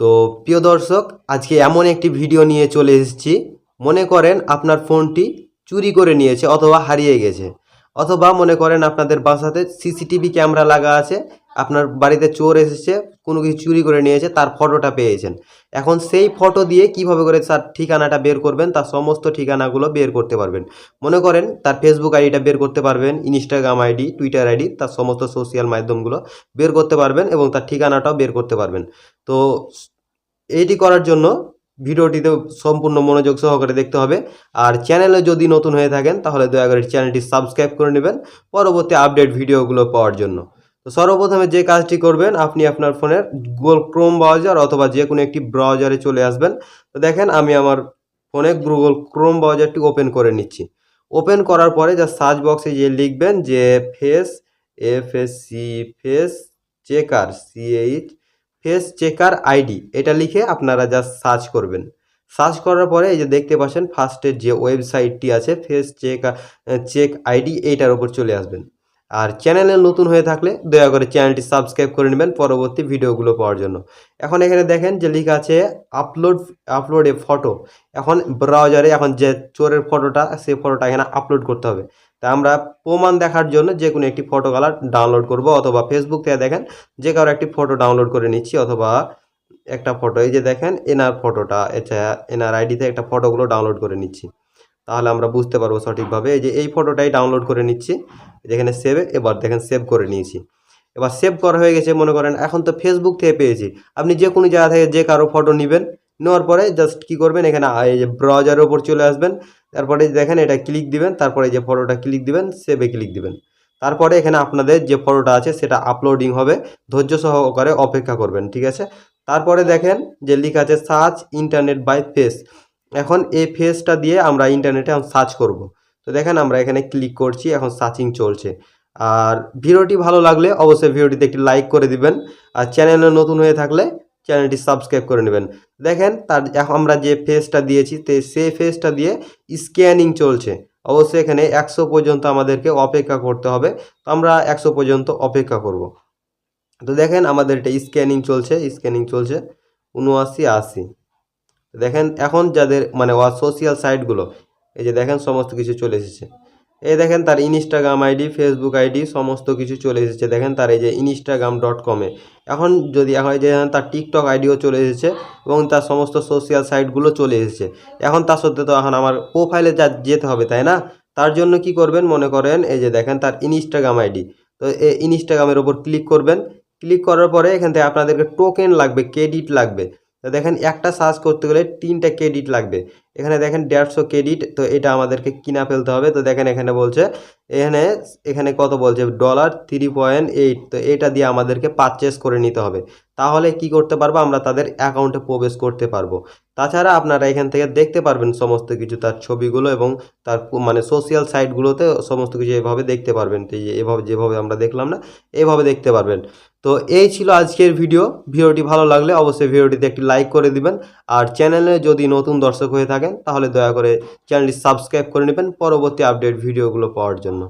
তো প্রিয় দর্শক, আজকে এমন একটি ভিডিও নিয়ে চলে এসেছি। মনে করেন আপনার ফোনটি চুরি করে নিয়েছে অথবা হারিয়ে গেছে। অথবা মনে করেন আপনাদের বাসাতে সিসিটিভি ক্যামেরা লাগা আছে আপনার বাড়িতে চোর এসেছে, কোনো কিছু চুরি করে নিয়েছে, তার ফটোটা পেয়েছেন। এখন সেই ফটো দিয়ে কীভাবে করে তার ঠিকানাটা বের করবেন, তার সমস্ত ঠিকানাগুলো বের করতে পারবেন। মনে করেন তার ফেসবুক আইডিটা বের করতে পারবেন ইনস্টাগ্রাম আইডি টুইটার আইডি, তার সমস্ত সোশ্যাল মাধ্যমগুলো বের করতে পারবেন এবং তার ঠিকানাটাও বের করতে পারবেন। তো এইটি করার জন্য ভিডিওটিতে সম্পূর্ণ মনোযোগ সহকারে দেখতে হবে। আর চ্যানেলে যদি নতুন হয়ে থাকেন, তাহলে দয়া করে চ্যানেলটি সাবস্ক্রাইব করে নেবেন। পরবর্তী আপডেট ভিডিওগুলো পাওয়ার জন্য। তো সর্বপ্রথমে যে কাজটি করবেন, আপনি আপনার ফোনের গুগল ক্রোম ব্রাউজার অথবা যে কোনো একটি ব্রাউজারে চলে আসবেন। তো দেখেন, আমি আমার ফোনে গুগল ক্রোম ব্রাউজারটি ওপেন করে নিচ্ছি। ওপেন করার পরে যা সার্চ বক্সে যে লিখবেন যে face F S C face checker CH face checker ID এটা লিখে আপনারা জাস্ট সার্চ করবেন। সার্চ করার পরে এই যে দেখতে পাচ্ছেন ফার্স্টের যে ওয়েবসাইটটি আছে ফেস চেক চেক আইডি এইটার উপর চলে আসবেন। আর চ্যানেলে নতুন হয়ে থাকলে দয়া করে চ্যানেলটি সাবস্ক্রাইব করে নেবেন পরবর্তী ভিডিওগুলো পাওয়ার জন্য। এখন এখানে দেখেন যে লেখা আছে আপলোড আপলোড এ ফটো এখন ব্রাউজারে এখন যে চোরের ফটোটা সেই ফটোটা এখানে আপলোড করতে হবে। তা আমরা প্রমাণ দেখার জন্য যে কোনো একটি ফটো কালার ডাউনলোড করব অথবা ফেসবুক থেকে দেখেন যে কারও একটি ফটো ডাউনলোড করে নিচ্ছি অথবা একটা ফটো এই যে দেখেন এনার ফটোটা এটা এনার আইডিতে একটা ফটোগুলো ডাউনলোড করে নিচ্ছি। তাহলে আমরা বুঝতে পারব সঠিকভাবে এই যে এই ফটোটাই ডাউনলোড করে নিচ্ছি। যেখানে সেভে এবার দেখেন সেভ করে নিয়েছি। এবার সেভ করা হয়ে গেছে, মনে করেন এখন তো ফেসবুক থেকে পেয়েছি। আপনি যে কোনো জায়গা থেকে যে কারও ফটো নেবেন, নেওয়ার পরে জাস্ট কী করবেন, এখানে এই যে ব্রাউজারের ওপর চলে আসবেন। তারপরে দেখেন এটা ক্লিক দিবেন, তারপরে যে ফটোটা ক্লিক দিবেন সেভে ক্লিক দিবেন। তারপরে এখানে আপনাদের যে ফটোটা আছে, সেটা আপলোডিং হবে। ধৈর্য সহকারে অপেক্ষা করবেন, ঠিক আছে? তারপরে দেখেন যে লেখা আছে সার্চ ইন্টারনেট বাই ফেস এখন এই ফেজটা দিয়ে আমরা ইন্টারনেটে এখন সার্চ করব। তো দেখেন আমরা এখানে ক্লিক করছি, এখন সার্চিং চলছে। আর ভিডিওটি ভালো লাগলে অবশ্যই ভিডিওটিতে একটি লাইক করে দিবেন। আর চ্যানেলে নতুন হয়ে থাকলে চ্যানেলটি সাবস্ক্রাইব করে নেবেন। দেখেন তার এখন আমরা যে ফেসটা দিয়েছি, তে সেই ফেজটা দিয়ে স্ক্যানিং চলছে। অবশ্যই এখানে একশো পর্যন্ত আমাদেরকে অপেক্ষা করতে হবে। তো আমরা একশো পর্যন্ত অপেক্ষা করব। তো দেখেন আমাদের এটা স্ক্যানিং চলছে স্ক্যানিং চলছে। উনআশি আশি। দেখেন এখন যাদের মানে ওয়া সোশ্যাল সাইটগুলো এই যে দেখেন সমস্ত কিছু চলে এসেছে। এই দেখেন তার ইনস্টাগ্রাম আইডি ফেসবুক আইডি সমস্ত কিছু চলে এসেছে। দেখেন তার এই যে ইনস্টাগ্রাম ডট কমে এখন যদি এখন এই যে তার টিকটক আইডিও চলে এসেছে এবং তার সমস্ত সোশ্যাল সাইটগুলো চলে এসেছে। এখন তার সত্ত্বে তো এখন আমার প্রোফাইলে যা যেতে হবে, তাই না? তার জন্য কি করবেন মনে করেন, এই যে দেখেন তার ইনস্টাগ্রাম আইডি তো এই ইনস্টাগ্রামের ওপর ক্লিক করবেন। ক্লিক করার পরে এখান থেকে আপনাদেরকে টোকেন লাগবে ক্রেডিট লাগবে। তো দেখেন একটা সার্চ করতে গেলে তিনটা ক্রেডিট লাগবে। এখানে দেখেন দেড়শো ক্রেডিট, তো এটা আমাদেরকে কিনা ফেলতে হবে। তো দেখেন এখানে বলছে, এখানে এখানে কত বলছে? ডলার থ্রি পয়েন্ট এইট তো এটা দিয়ে আমাদেরকে পারচেস করে নিতে হবে। তাহলে কি করতে পারব? আমরা তাদের অ্যাকাউন্টে প্রবেশ করতে পারব। তাছাড়া আপনারা এখান থেকে দেখতে পারবেন সমস্ত কিছু, তার ছবিগুলো এবং তার মানে সোশ্যাল সাইটগুলোতে সমস্ত কিছু এভাবে দেখতে পারবেন। তো এভাবে, যেভাবে আমরা দেখলাম না, এভাবে দেখতে পারবেন। তো এই ছিল আজকের ভিডিও ভিডিওটি ভালো লাগলে অবশ্যই ভিডিওটিতে একটি লাইক করে দিবেন। আর চ্যানেলে যদি নতুন দর্শক হয়ে থাকেন, তাহলে দয়া করে চ্যানেলটি সাবস্ক্রাইব করে নেবেন। পরবর্তী আপডেট ভিডিওগুলো পাওয়ার জন্য।